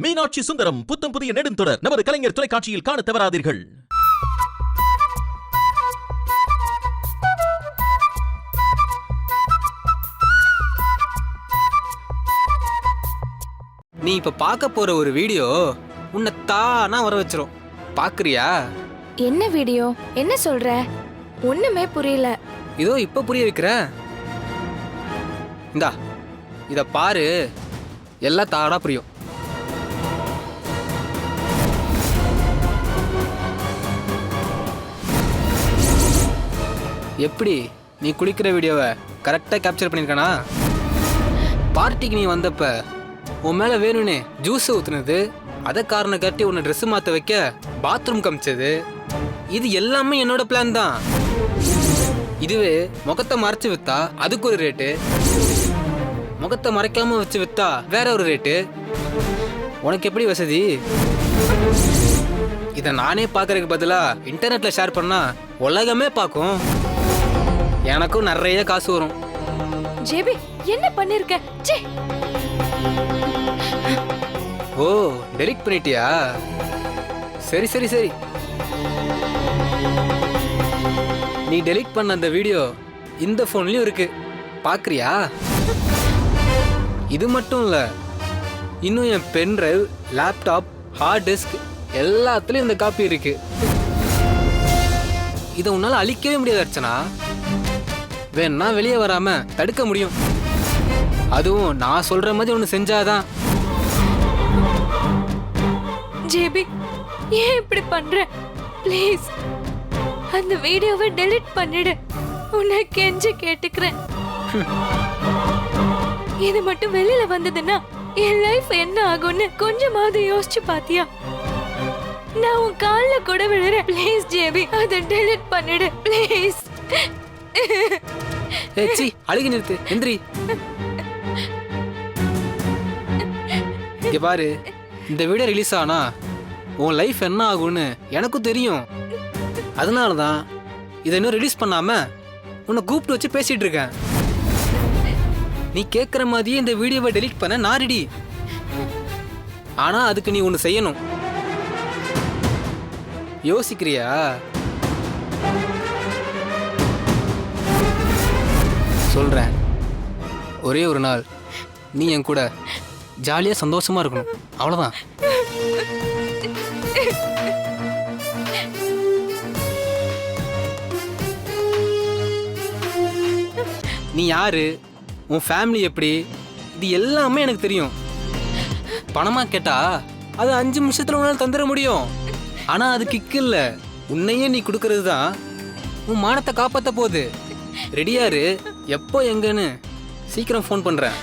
மீனாட்சி சுந்தரம் புத்தம் புதிய நெடுந்தொடர். நமது கலைஞர் தொலைக்காட்சியில் காணத் தவறாதீர்கள். நீ இப்ப பார்க்க போற ஒரு வீடியோ உன்னை தானா வர வச்சிரும். பாக்குறியா என்ன வீடியோ? என்ன சொல்ற? ஒண்ணுமே புரியல. இதோ இப்ப புரிய வைக்கிற. இந்தா இத பாரு. எல்லாம் தானா புரியும். எப்படி? நீ குளிக்கிற வீடியோவை கரெக்டாக கேப்சர் பண்ணியிருக்கானா பார்ட்டிக்கு நீ வந்தப்ப உன் மேலே வேணும்னே ஜூஸ் ஊற்றுனது அதை காரணம் கட்டி உன்னை ட்ரெஸ் மாற்ற வைக்க பாத்ரூம் காமிச்சது. இது எல்லாமே என்னோட பிளான் தான். இதுவே முகத்தை மறைச்சு வித்தா அதுக்கு ஒரு ரேட்டு முகத்தை மறைக்காம வச்சு வித்தா வேற ஒரு ரேட்டு உனக்கு எப்படி வசதி? இதை நானே பார்க்கறதுக்கு பதிலாக இன்டர்நெட்டில் ஷேர் பண்ணால் உலகமே பார்க்கும். எனக்கும் நிறைய காசு வரும். ஜேபி என்ன பண்ணிருக்க? ச்சே! ஓ டெலிட் பண்ணிட்டியா? சரி சரி சரி. நீ டெலிட் பண்ண அந்த வீடியோ இந்த ஃபோன்லயும் இருக்கு. பார்க்கறியா இது மட்டும் இல்ல இன்னும் என் pen drive laptop hard disk எல்லாத்துலயும் இந்த காப்பி இருக்கு. இதை உன்னால அழிக்கவே முடியாது அர்ச்சனா. வேணா வெளியே வராம தடுக்க முடியும். அதுவும் நான் சொல்ற மாதிரி ஒன்று செஞ்சாதான். ஜேபி ஏன் இப்படி பண்ற? ப்ளீஸ் அந்த வீடியோவை டெலிட் பண்ணிடு. உன்னை கெஞ்சி கேட்டுக்கிறேன். இது மட்டும் வெளியில வந்ததுன்னா என் லைஃப் என்ன ஆகும்னு கொஞ்சமாவது யோசிச்சு பாத்தியா? நான் உன் காலில் கூட விழுறேன். ப்ளீஸ் ஜேபி அதை டெலிட் பண்ணிடு. ப்ளீஸ். ஏய் சி அழுகி நிறுத்து. எந்திரி. இங்க பாரு இந்த வீடியோ ரிலீஸ் ஆனா உன் லைஃப் என்ன ஆகும்னு எனக்கும் தெரியும். அதனால தான் இதை இன்னும் ரிலீஸ் பண்ணாம உன்னை கூப்பிட்டு வச்சு பேசிட்டு இருக்கேன். நீ கேட்குற மாதிரியே இந்த வீடியோவை டெலிட் பண்ண நான் ரெடி ஆனால் அதுக்கு நீ ஒன்று செய்யணும். யோசிக்கிறியா? சொல்றேன். ஒரே ஒரு நாள் நீ என் கூட ஜாலியாக சந்தோஷமா இருக்கணும். அவ்வளோதான் நீ யாரு? உன் ஃபேமிலி எப்படி? இது எல்லாமே எனக்கு தெரியும். பணமாக கேட்டா அது அஞ்சு நிமிஷத்தில் உன்னால் தந்துட முடியும். ஆனால் அது கிக்கு இல்லை. உன்னையே நீ கொடுக்கறது தான் உன் மானத்தை காப்பாற்ற போகுது. ரெடியாரு எப்போ எங்கன்னு சீக்கிரம் ஃபோன் பண்ணுறேன்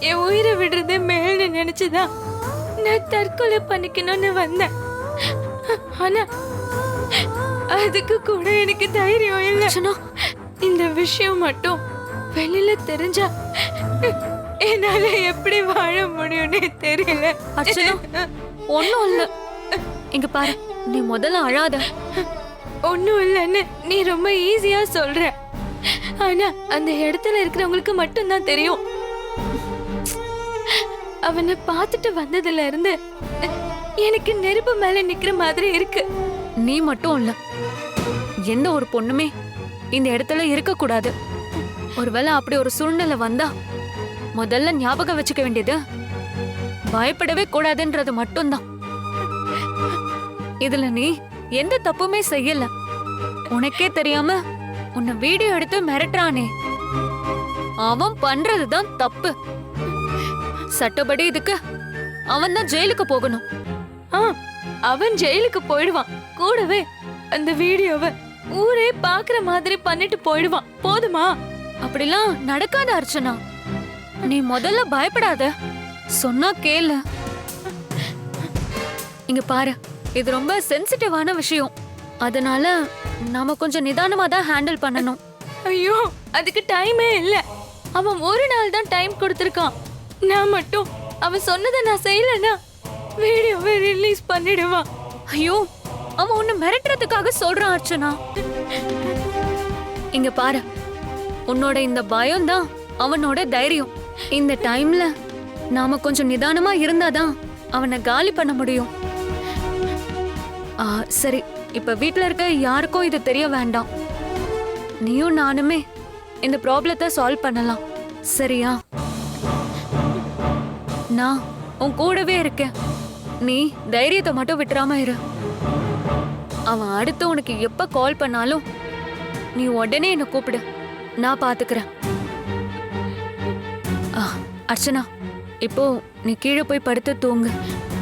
என் உயிரை விடுறதே மேல்னு நினைச்சுதான் நான் தற்கொலை பண்ணிக்கணும்னு வந்தேன். ஆனா அதுக்கு கூட எனக்கு தைரியம் இல்ல. இந்த விஷயம் மட்டும் வெளியில தெரிஞ்சா என்னால எப்படி வாழ முடியும்னே தெரியல. ஒண்ணும் இல்ல. இங்க பாரு நீ முதல்ல அழாத. ஒண்ணும் இல்லைன்னு நீ ரொம்ப ஈஸியா சொல்ற. ஆனா அந்த இடத்துல இருக்கிறவங்களுக்கு மட்டும்தான் தெரியும். அவனை பார்த்துட்டு வந்ததுல இருந்து எனக்கு நெருப்பு மேல நிக்கிற மாதிரி இருக்கு. நீ மட்டும் இல்ல. எந்த ஒரு பொண்ணுமே இந்த இடத்துல இருக்க கூடாது. ஒருவேளை அப்படி ஒரு சூழ்நிலை வந்தா முதல்ல ஞாபகம் வச்சுக்க வேண்டியது பயப்படவே கூடாதுன்றது மட்டும்தான். இதுல நீ எந்த தப்புமே செய்யல. உனக்கே தெரியாம உன்னை வீடியோ எடுத்து மிரட்டுறானே. அவன் பண்றதுதான் தப்பு. சட்டப்படி இதுக்கு. அவன் தான் ஜெயிலுக்கு போகணும். ஆ அவன் ஜெயிலுக்கு போயிடுவான். கூடவே அந்த வீடியோவை ஊரே பாக்குற மாதிரி பண்ணிட்டு போயிடுவான். போதுமா? அப்படிலாம் நடக்காத அர்ச்சனா. நீ முதல்ல பயப்படாத. சொன்னா கேளு. இங்க பாரு இது ரொம்ப சென்சிட்டிவான விஷயம். அதனால நாம கொஞ்சம் நிதானமா தான் ஹேண்டில் பண்ணணும். ஐயோ அதுக்கு டைமே இல்ல. அவன் ஒரு நாள் தான் டைம் கொடுத்துருக்கான். நான் மட்டும் அவன் சொன்னதை நான் செய்யலனா வீடியோவை ரிலீஸ் பண்ணிடுவான் ஐயோ அவன் உன்னை மிரட்டுறதுக்காக சொல்றான் அர்ச்சனா. இங்க பாரு உன்னோட இந்த பயம் தான் அவனோட தைரியம். இந்த டைம்ல நாம கொஞ்சம் நிதானமா இருந்தாதான் அவனை காலி பண்ண முடியும். ஆ, சரி இப்ப வீட்ல இருக்க யாருக்கும் இது தெரிய வேண்டாம். நீயும் நானுமே இந்த ப்ராப்ளத்தை சால்வ் பண்ணலாம். சரியா? நான் உன் கூடவே இருக்கேன். நீ தைரியத்தை மட்டும் விட்டுறாம இரு. அவன் அடுத்து உனக்கு எப்ப கால் பண்ணாலும் நீ உடனே என்ன கூப்பிடு. நான் பாத்துக்கிறேன். ஆ, அர்ச்சனா இப்போ நீ கீழே போய் படுத்து தூங்கு.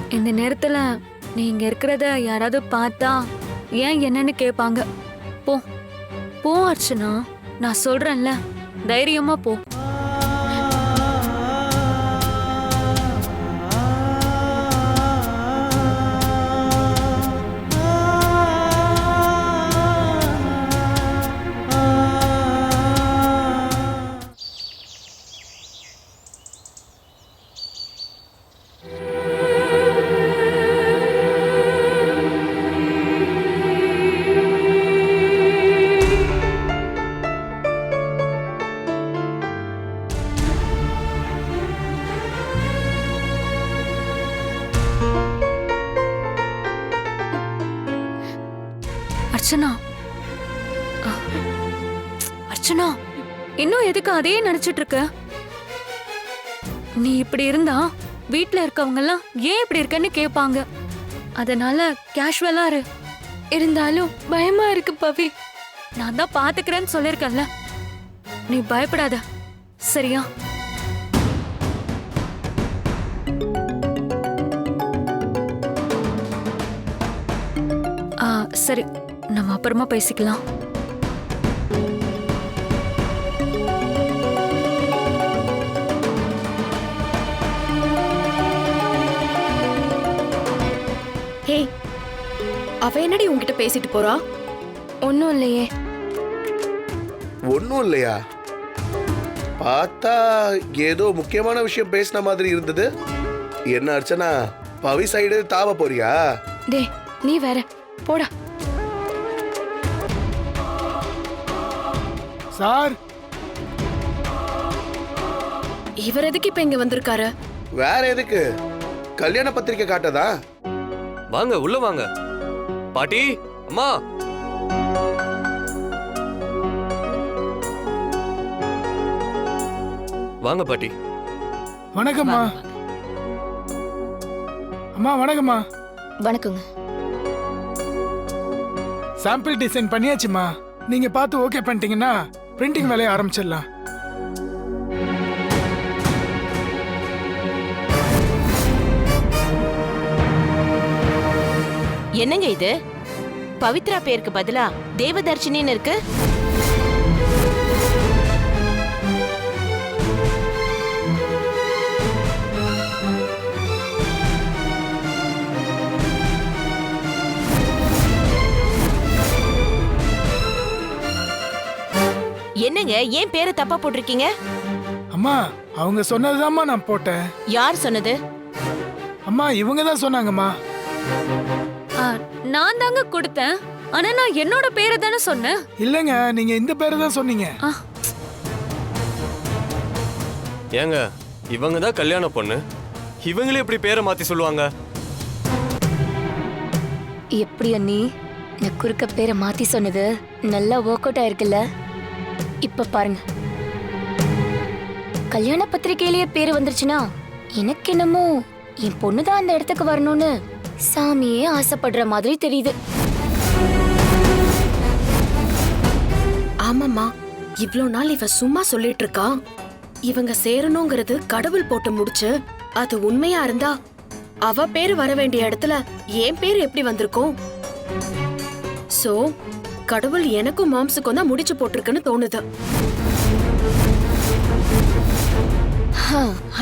இந்த நேரத்துல நீ இங்க இருக்கிறத யாராவது பார்த்தா ஏன் என்னன்னு கேட்பாங்க போ. போ அர்ச்சனா. நான் சொல்றேன்ல. தைரியமா போ. இன்னும் எதுக்கு அதையே நினைச்சிட்டு இருக்க நீ இப்படி இருந்தா வீட்ல இருக்கவங்க எல்லாம் ஏன் இப்படி இருக்கன்னு கேட்பாங்க அதனால கேஷுவலா இரு. இருந்தாலும் பயமா இருக்கு பவி. நான் தான் பாத்துக்கிறேன்னு சொல்லிருக்கேன்ல நீ பயப்படாத. சரியா? ஆ சரி. நம்ம அப்புறமா பேசிக்கலாம். அவ என்னடி உன்கிட்ட பேசிட்டு போறா? ஒன்றும் இல்லையே. ஒன்றும் இல்லையா? பார்த்தா ஏதோ முக்கியமான விஷயம் பேசின மாதிரி இருந்தது. என்ன அர்ச்சனா பவி சைடு தாவ போறியா? டே நீ வேற போடா. சார்! இவர் எதுக்கு இப்ப இங்க வந்திருக்காரு? வேற எதுக்கு? கல்யாண பத்திரிக்கை காட்டதா? வாங்க உள்ள வாங்க. பாட்டி அம்மா. வாங்க பாட்டி. வணக்கம்மா. அம்மா வணக்கம்மா. வணக்கங்க. சாம்பிள் டிசைன் பண்ணியாச்சுமா? நீங்க பார்த்து ஓகே பண்ணிட்டீங்கன்னா பிரிண்டிங் வேலையை ஆரம்பிச்சிடலாம். என்னங்க இது? பவித்ரா பேருக்கு பதிலா தேவதர்ஷினின்னு இருக்கு? என்னங்க ஏன் பேரை தப்பா போட்டிருக்கீங்க? அம்மா அவங்க சொன்னதுதாம்மா நான் போட்டேன். யார் சொன்னது? அம்மா இவங்க தான் சொன்னாங்கம்மா. நான் தாங்க கொடுத்தேன். ஆனா நான் என்னோட பேரை தானே சொன்னேன். இல்லைங்க நீங்க இந்த பேரை தான் சொன்னீங்க. ஆ, ஏங்க இவங்க தான் கல்யாண பொண்ணு. இவங்களே எப்படி பேரை மாத்தி சொல்லுவாங்க. எப்படி அண்ணி? நான் குறுக்க பேரை மாத்தி சொன்னது நல்லா ஒர்க் அவுட் ஆயிருக்குல்ல? இப்ப பாருங்க. கல்யாண பத்திரிக்கையிலேயே பேரு வந்துருச்சுன்னா எனக்கு என்னமோ என் பொண்ணு தான் அந்த இடத்துக்கு வரணும்னு சாமியே ஆசைப்படுற மாதிரி தெரியுது. ஆமாம்மா இவ்ளோ நாள் இவ சும்மா சொல்லிட்டு இருக்கா இவங்க சேரணுங்கிறது கடவுள் போட்டு முடிச்சு அது உண்மையா இருந்தா அவ பேரு வர வேண்டிய இடத்துல என் பேரு எப்படி வந்திருக்கும்? சோ கடவுள் எனக்கும் மாம்சுக்கும் தான் முடிச்சு போட்டிருக்குன்னு தோணுது.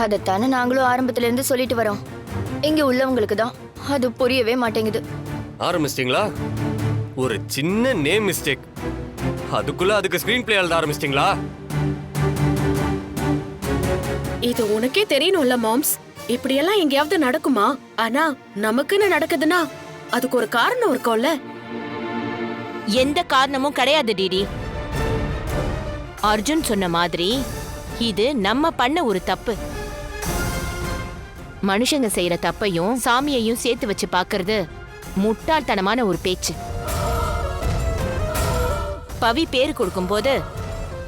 அதைத்தானே நாங்களும் ஆரம்பத்துல இருந்து சொல்லிட்டு வரோம். இங்க உள்ளவங்களுக்கு தான். அது புரியவே மாட்டேங்குது. ஆரம்பிச்சிட்டிங்களா? ஒரு சின்ன நேம் மிஸ்டேக் அதுக்குள்ள அதுக்கு ஸ்கிரீன் பிளே எழுத ஆரம்பிச்சிட்டிங்களா? இது உனக்கே தெரியணும்ல மாம்ஸ். இப்படியெல்லாம் எங்கேயாவது நடக்குமா? ஆனா நமக்குன்னு நடக்குதுன்னா அதுக்கு ஒரு காரணம் இருக்கும்ல. எந்த காரணமும் கிடையாது டிடி. அர்ஜுன் சொன்ன மாதிரி இது நம்ம பண்ண ஒரு தப்பு. மனுஷங்க செய்யற தப்பையும் சாமியையும் சேர்த்து வச்சு பார்க்கிறது முட்டாள்தனமான ஒரு பேச்சு. பவி பேரு கொடுக்கும்போது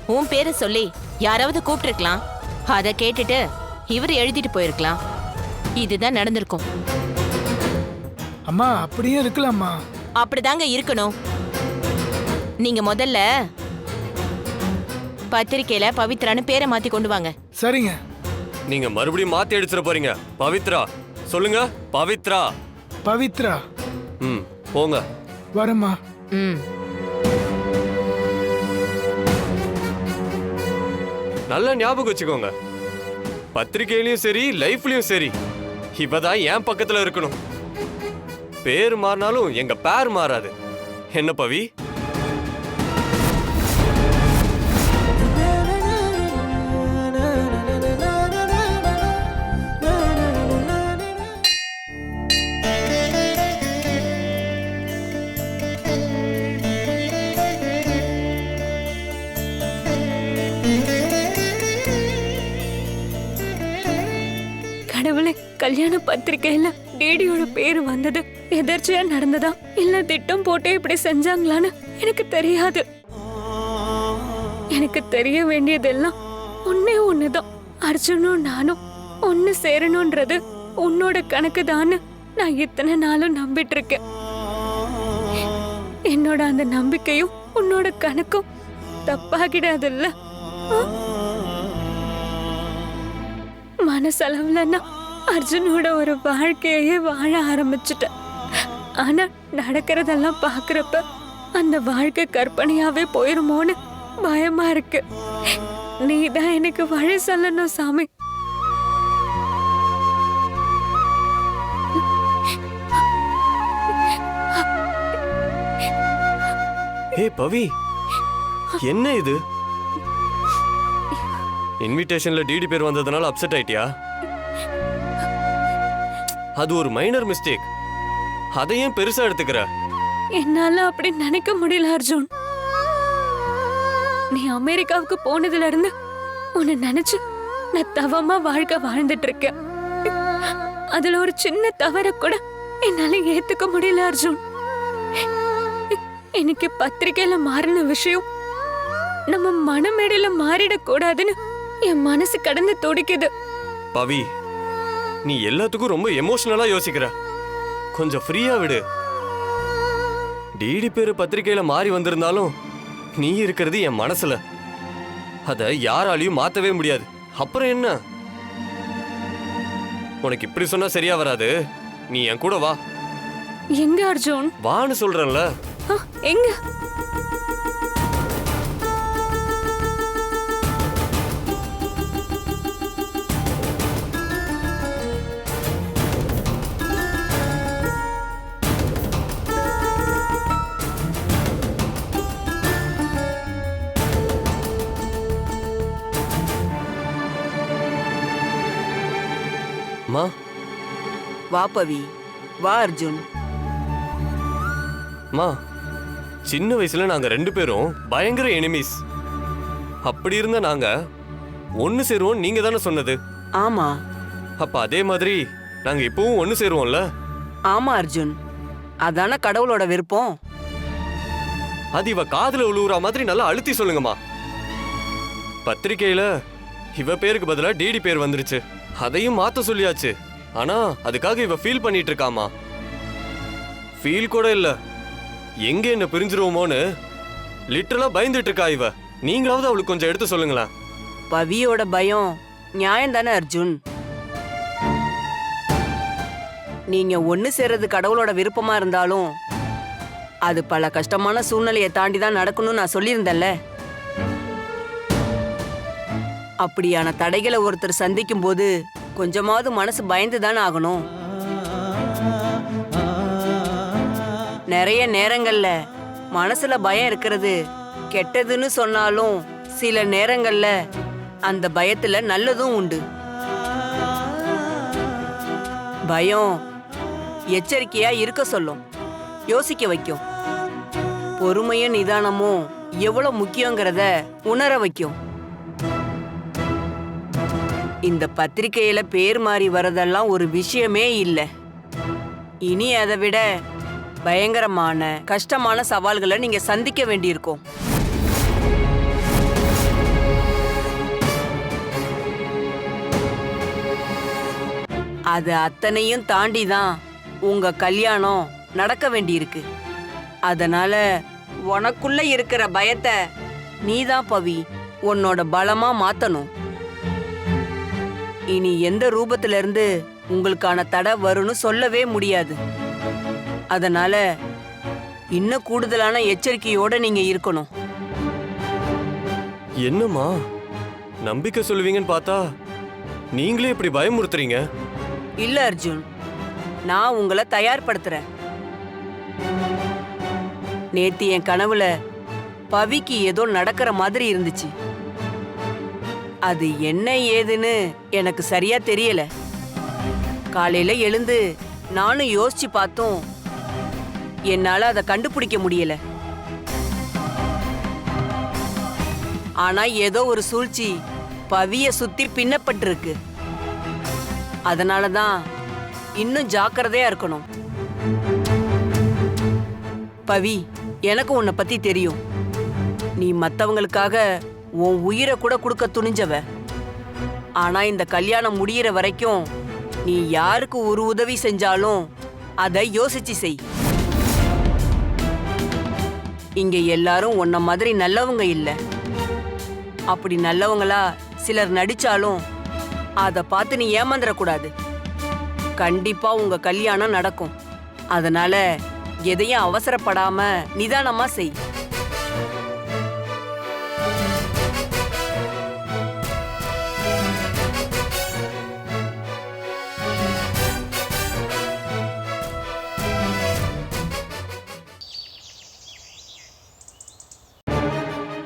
உன் பேரை சொல்லி யாராவது கூப்பிட்டிருக்கலாம். அதை கேட்டுட்டு இவர் எழுதிட்டு போயிருக்கலாம். இதுதான் நடந்திருக்கும். அம்மா அப்படியே இருக்கலாம்மா. அப்படிதாங்க இருக்கணும். நீங்க முதல்ல பத்திரிக்கையில பவித்ரான்னு பேரை மாத்தி கொண்டு வாங்க. சரிங்க. நீங்க மறுபடியும் மாத்தி அடிச்சிட போறீங்க. பவித்ரா சொல்லுங்க பவித்ரா. பவித்ரா. ம் போங்க. வரேம்மா. ம். நல்லா ஞாபகம் வச்சுக்கோங்க. பத்திரிக்கையிலயும் சரி லைஃப்லயும் சரி. இவதான் என் பக்கத்துல இருக்கணும். பேர் மாறினாலும் எங்க பேர் மாறாது. என்ன பவி? கடவுளே கல்யாண பத்திரிக்கையில டேடியோட பேரு வந்தது. எதர்ச்சியா நடந்ததா? இல்ல திட்டம் போட்டு இப்படி செஞ்சாங்களான்னு எனக்கு தெரியாது. எனக்கு தெரிய வேண்டியதெல்லாம் ஒன்னே ஒண்ணுதான். அர்ஜுனும் நானும் ஒன்னு சேரணும்ன்றது உன்னோட கணக்கு நான் இத்தனை நாளும் நம்பிட்டு இருக்கேன் என்னோட அந்த நம்பிக்கையும் உன்னோட கணக்கும் தப்பாகிடாதுல்ல? மனசளவுலன்னா அர்ஜுனோட ஒரு வாழ்க்கையே வாழ ஆரம்பிச்சிட்டேன். ஆனா நடக்கிறதெல்லாம் பாக்குறப்ப அந்த வாழ்க்கை கற்பனையாவே போயிருமோன்னு பயமா இருக்கு. நீதான் எனக்கு வழி சொல்லணும் சாமி. ஏ பவி. என்ன இது? இன்விடேஷன்ல டிடி பேர் வந்ததுனால அப்செட் ஆயிட்டியா? அது ஒரு மைனர் மிஸ்டேக் அதை ஏன் பெருசா எடுத்துக்கிற? என்னால அப்படி நினைக்க முடியல அர்ஜுன். நீ அமெரிக்காவுக்கு போனதுல இருந்து உன்னை நினைச்சு நான் தவமா வாழ்க்கை வாழ்ந்துட்டு இருக்கேன். அதுல ஒரு சின்ன தவற கூட என்னால ஏத்துக்க முடியல அர்ஜுன். எனக்கு பத்திரிக்கையில மாறின விஷயம் நம்ம மனமேடையில மாறிடக்கூடாதுன்னு என் மனசு கடந்து துடிக்குது. பவி நீ எல்லாத்துக்கும் ரொம்ப எமோஷனலா யோசிக்கிற. கொஞ்சம் ஃப்ரீயா விடு. டிடி பேரு பத்திரிக்கையில மாறி வந்திருந்தாலும் நீ இருக்கிறது என் மனசுல. அத யாராலையும் மாத்தவே முடியாது. அப்புறம் என்ன? உனக்கு இப்படி சொன்னா சரியா வராது. நீ என் கூட வா. எங்க அர்ஜுன்? வான்னு சொல்றேன்ல. எங்க? அம்மா வா பவி வா அர்ஜுன். அம்மா சின்ன வயசுல நாங்க ரெண்டு பேரும் பயங்கர எனிமீஸ் அப்படி இருந்த நாங்க ஒன்னு சேருவோம் நீங்க தானே சொன்னது. ஆமா. அப்ப அதே மாதிரி நாங்க இப்பவும் ஒன்னு சேருவோம்ல? ஆமா அர்ஜுன். அதான கடவுளோட விருப்பம். அது இவ காதுல உழுவுற மாதிரி நல்லா அழுத்தி சொல்லுங்கம்மா. பத்திரிக்கையில இவ பேருக்கு பதிலா டிடி பேர் வந்துருச்சு. அதையும் மாத்த சொல்லியாச்சு. ஆனா அதுக்காக இவ ஃபீல் பண்ணிட்டு இருக்காமா? ஃபீல் கூட இல்ல. எங்க என்ன பிரிஞ்சிருவோமோன்னு? லிட்டரலா பயந்துட்டு இருக்கா இவ. நீங்களாவது அவளுக்கு கொஞ்சம் எடுத்து சொல்லுங்களேன். பவியோட பயம் நியாயம் தானே அர்ஜுன்? நீங்க ஒண்ணு சேர்றது கடவுளோட விருப்பமா இருந்தாலும் அது பல கஷ்டமான சூழ்நிலையை தாண்டி தான் நடக்கணும்னு நான் சொல்லியிருந்தேன்ல. அப்படியான தடைகளை ஒருத்தர் சந்திக்கும் போது கொஞ்சமாவது மனசு பயந்து தானே ஆகணும். நிறைய நேரங்கள்ல மனசுல பயம் இருக்கிறது கெட்டதுன்னு சொன்னாலும் சில நேரங்கள்ல அந்த பயத்துல நல்லதும் உண்டு. பயம் எச்சரிக்கையா இருக்க சொல்லும். யோசிக்க வைக்கும். பொறுமையும் நிதானமும் எவ்வளவு முக்கியங்கிறத உணர வைக்கும். இந்த பத்திரிகையில பேர் மாறி வரதெல்லாம் ஒரு விஷயமே இல்லை. இனி அதை விட பயங்கரமான கஷ்டமான சவால்களை நீங்க சந்திக்க வேண்டியிருக்கும். அது அத்தனையும் தாண்டி தான் உங்க கல்யாணம் நடக்க வேண்டியிருக்கு. அதனால உனக்குள்ள இருக்கிற பயத்தை நீதான் பவி உன்னோட பலமா மாத்தணும். இனி எந்த ரூபத்துல இருந்து உங்களுக்கான தடை வரும்னு சொல்லவே முடியாது. அதனால இன்னும் கூடுதலான எச்சரிக்கையோட நீங்க இருக்கணும். என்னம்மா? நம்பிக்கை சொல்லுவீங்கன்னு பார்த்தா நீங்களே இப்படி பயமுறுத்துறீங்க? இல்ல அர்ஜுன். நான் உங்களை தயார்படுத்துறேன். நேத்து என் கனவுல பவிக்கு ஏதோ நடக்கிற மாதிரி இருந்துச்சு. அது என்ன ஏதுன்னு எனக்கு சரியா தெரியல. காலையில எழுந்து நானும் யோசிச்சு பார்த்தோம். என்னால அதை கண்டுபிடிக்க முடியல. ஆனா ஏதோ ஒரு சூழ்ச்சி பவிய சுத்தி பின்னப்பட்டிருக்கு. அதனால தான் இன்னும் ஜாக்கிரதையா இருக்கணும். பவி எனக்கு உன்னை பத்தி தெரியும். நீ மத்தவங்களுக்காக உன் உயிரை கூட கொடுக்க துணிஞ்சவ ஆனா இந்த கல்யாணம் முடியிற வரைக்கும் நீ யாருக்கு ஒரு உதவி செஞ்சாலும் அதை யோசிச்சு செய். இங்க எல்லாரும் உன்ன மாதிரி நல்லவங்க இல்ல. அப்படி நல்லவங்களா சிலர் நடிச்சாலும் அதை பார்த்து நீ ஏமாந்துடக்கூடாது கண்டிப்பா உங்க கல்யாணம் நடக்கும். அதனால எதையும் அவசரப்படாம நிதானமா செய்.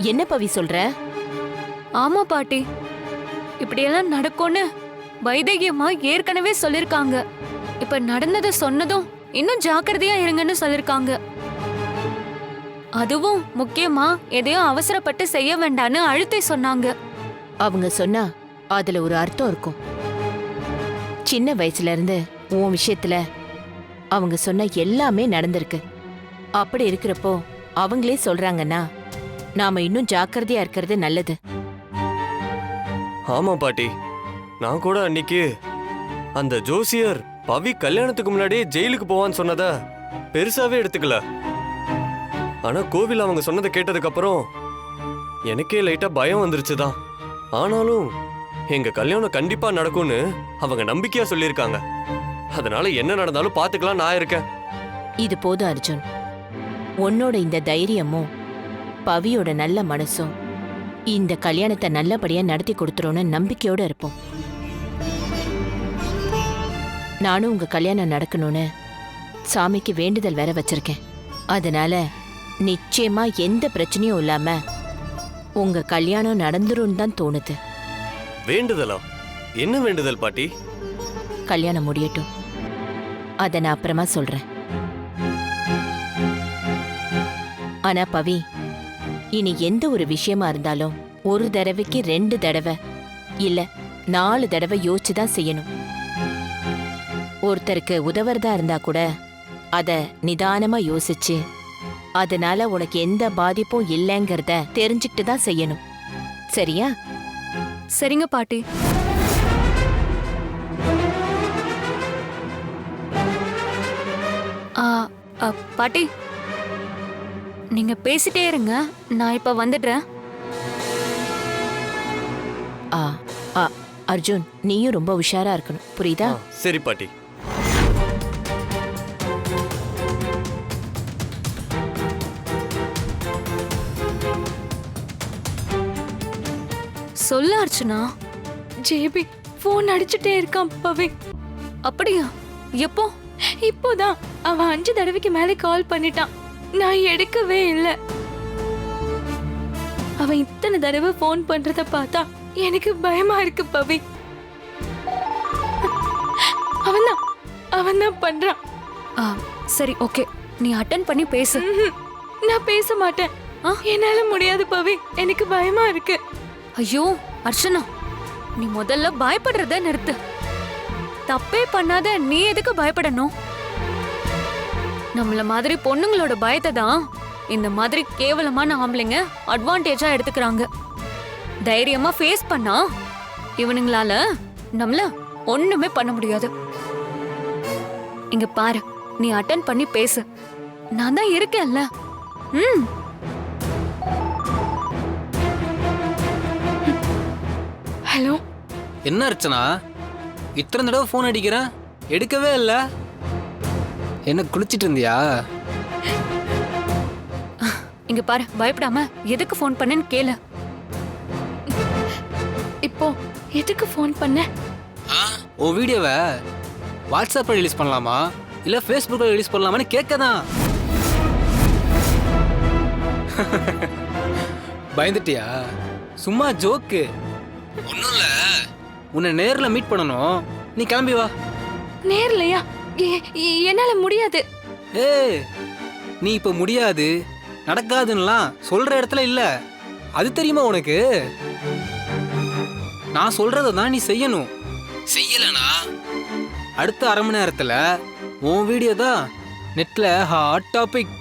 என்ன பவி சொல்ற? ஆமா பாட்டி. இப்படியெல்லாம் நடக்கும்னு வைதகியம்மா ஏற்கனவே சொல்லிருக்காங்க. இப்ப நடந்ததை சொன்னதும் இன்னும் ஜாக்கிரதையா இருங்கன்னு சொல்லிருக்காங்க. அதுவும் முக்கியமா எதையும் அவசரப்பட்டு செய்ய வேண்டான்னு அழுத்தி சொன்னாங்க. அவங்க சொன்னா அதுல ஒரு அர்த்தம் இருக்கும். சின்ன வயசுல இருந்து உன் விஷயத்துல அவங்க சொன்ன எல்லாமே நடந்திருக்கு. அப்படி இருக்கிறப்போ அவங்களே சொல்றாங்கன்னா நாம இன்னும் ஜாக்கிரதையா இருக்கிறது நல்லது. ஆமா பாட்டி. நான் கூட அன்னைக்கு அந்த ஜோசியர் பவி கல்யாணத்துக்கு முன்னாடியே ஜெயிலுக்கு போவான்னு சொன்னத பெருசாவே எடுத்துக்கல. ஆனா கோவில் அவங்க சொன்னதை கேட்டதுக்கு அப்புறம் எனக்கே லைட்டா பயம் வந்துருச்சுதான். ஆனாலும் எங்க கல்யாணம் கண்டிப்பா நடக்கும்னு அவங்க நம்பிக்கையா சொல்லியிருக்காங்க. அதனால என்ன நடந்தாலும் பாத்துக்கலாம் நான் இருக்கேன். இது போதும் அர்ஜுன். உன்னோட இந்த தைரியமும் பவியோட நல்ல மனசும் இந்த கல்யாணத்தை நல்லபடியா நடத்தி கொடுத்துரும்னு நம்பிக்கையோட இருப்போம். நானும் உங்க கல்யாணம் நடக்கணும்னு சாமிக்கு வேண்டுதல் வேற வச்சிருக்கேன். அதனால நிச்சயமா எந்த பிரச்சனையும் இல்லாம உங்க கல்யாணம் நடந்துரும் தான் தோணுது. வேண்டுதலா? என்ன வேண்டுதல் பாட்டி? கல்யாணம் முடியட்டும். அதை நான் அப்புறமா சொல்றேன். ஆனா பவி இனி எந்த ஒரு விஷயமா இருந்தாலும் ஒரு தடவைக்கு ரெண்டு தடவை இல்ல நாலு தடவை யோசிச்சு தான் செய்யணும். ஒருத்தருக்கு உதவுறதா இருந்தா கூட அத நிதானமா யோசிச்சு அதனால உனக்கு எந்த பாதிப்பும் இல்லைங்கிறத தெரிஞ்சுக்கிட்டு தான் செய்யணும். சரியா? சரிங்க பாட்டி. ஆ, அ, பாட்டி நீங்க பேசிட்டே இருங்க. நான் இப்ப வந்துடுறேன். ஆ ஆ அர்ஜுன் நீயும் ரொம்ப உஷாரா இருக்கணும். புரியுதா? சரி பாட்டி. சொல்லு அர்ச்சனா ஜேபி ஃபோன் அடிச்சுட்டே இருக்கான் பவி அப்படியா? எப்போ? இப்போதான். அவன் அஞ்சு தடவைக்கு மேலே கால் பண்ணிட்டான். நான் எடுக்கவே இல்லை. அவன் இத்தனை தடவை ஃபோன் பண்றத பார்த்தா எனக்கு பயமா இருக்கு பவி. அவன்தான் அவன்தான் பண்றான். ஆ, சரி ஓகே. நீ அட்டன் பண்ணி பேசு. நான் பேச மாட்டேன். என்னால முடியாது பவி. எனக்கு பயமா இருக்கு. ஐயோ அர்ச்சனா நீ முதல்ல பயப்படுறத நிறுத்து. தப்பே பண்ணாத நீ எதுக்கு பயப்படணும்? நம்மள மாதிரி பொண்ணுங்களோட பயத்தை தான் இந்த மாதிரி கேவலமான ஆம்பளைங்க அட்வான்டேஜா எடுத்துக்கிறாங்க. தைரியமா ஃபேஸ் பண்ணா இவனுங்களால நம்மள ஒண்ணுமே பண்ண முடியாது. இங்க பாரு நீ அட்டன் பண்ணி பேசு. நான் தான் இருக்கேன்ல. ம். ஹலோ. என்ன அர்ச்சனா? இத்தனை தடவை ஃபோன் அடிக்கிறேன் எடுக்கவே இல்லை. என்ன குளிச்சிட்டு இருந்தியா? இங்க பாரு பயப்படாம எதுக்கு ஃபோன் பண்ணேன்னு கேளு. இப்போ எதுக்கு ஃபோன் பண்ண? உன் வீடியோவை வாட்ஸ்அப்பில் ரிலீஸ் பண்ணலாமா? இல்லை ஃபேஸ்புக்கில் ரிலீஸ் பண்ணலாமான்னு கேட்க தான் பயந்துட்டியா? சும்மா ஜோக்கு ஒன்றும் இல்லை. உன்னை நேரில் மீட் பண்ணணும். நீ கிளம்பி வா. நேர்லையா? என்னால முடியாது. ஏய் நீ இப்போ முடியாது நடக்காதுன்னெலாம் சொல்கிற இடத்துல இல்லை. அது தெரியுமா உனக்கு? நான் சொல்கிறத தான் நீ செய்யணும். செய்யலனா? அடுத்த அரை மணி நேரத்தில் உன் வீடியோ தான் நெட்டில் ஹாட் டாபிக்